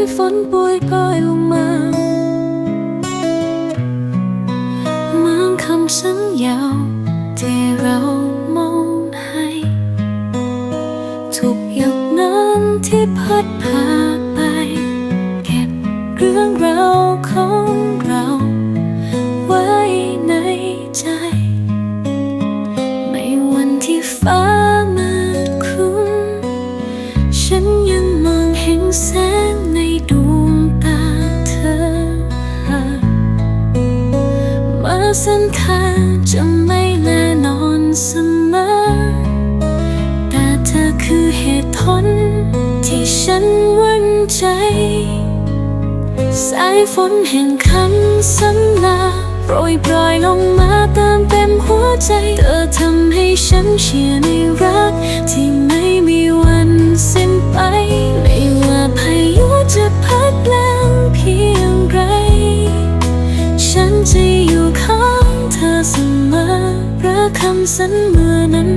ยฝนโปรยก้อยลงมา เมืองคำสัญญาที่เรามองให้ ทุกหยดน้ำที่พัดพาไป เก็บเรื่องราวของเรา ไว้ในใจ ไม่วันที่ฟ้า ส้นทาจะไม่แน่นอนเสมอ แต่เธอคือเหตุผลที่ฉันหวั่นใจ สายฝนแห่งคำสัญญาโปรยปล่อยลงมาเติมเต็มหัวใจ เธอทำให้ฉันเชื่อในรักที่ คำสัญมือนั้น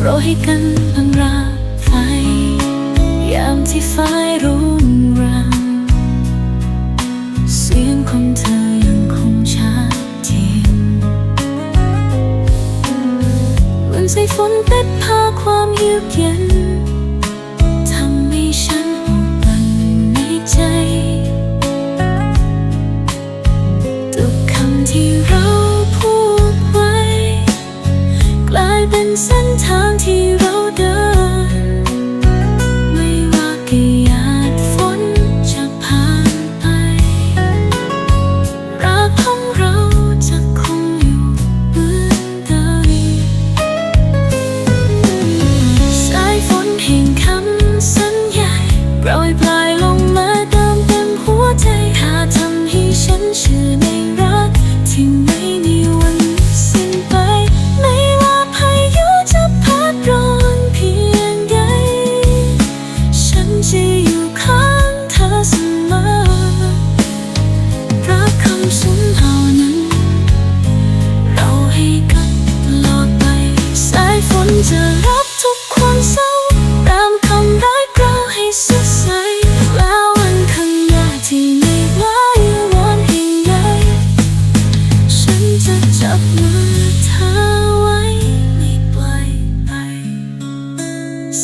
โรยให้กันพังราไฟ ยามที่ฟ้ารุ่งรัง เสียงของเธอยังคงชัดเจนเหมือนสายฝนเป็ดพาความเยือกเย็น ว่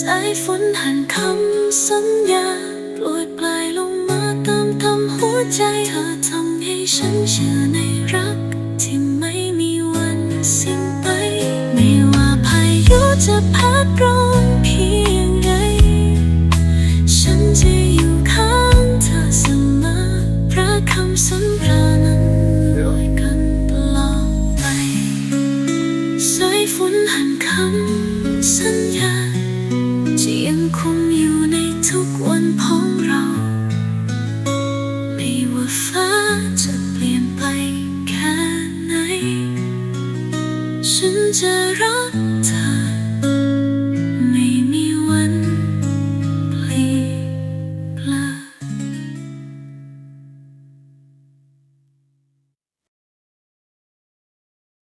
สายฝนหันคำสัญญาโปรยปลายลงมาติมเต็มหัวใจเธอทำให้ฉันเชื่อในรัก ที่ไม่มีวันสิ้นไป ไม่ว่าพายุจะพัดร้อนเพียงไรฉันจะอยู่ข้างเธอเสมอเพราะคำสัญญานั้นโรยกันตลอดไปสายฝนหันคำ จะรักเธอ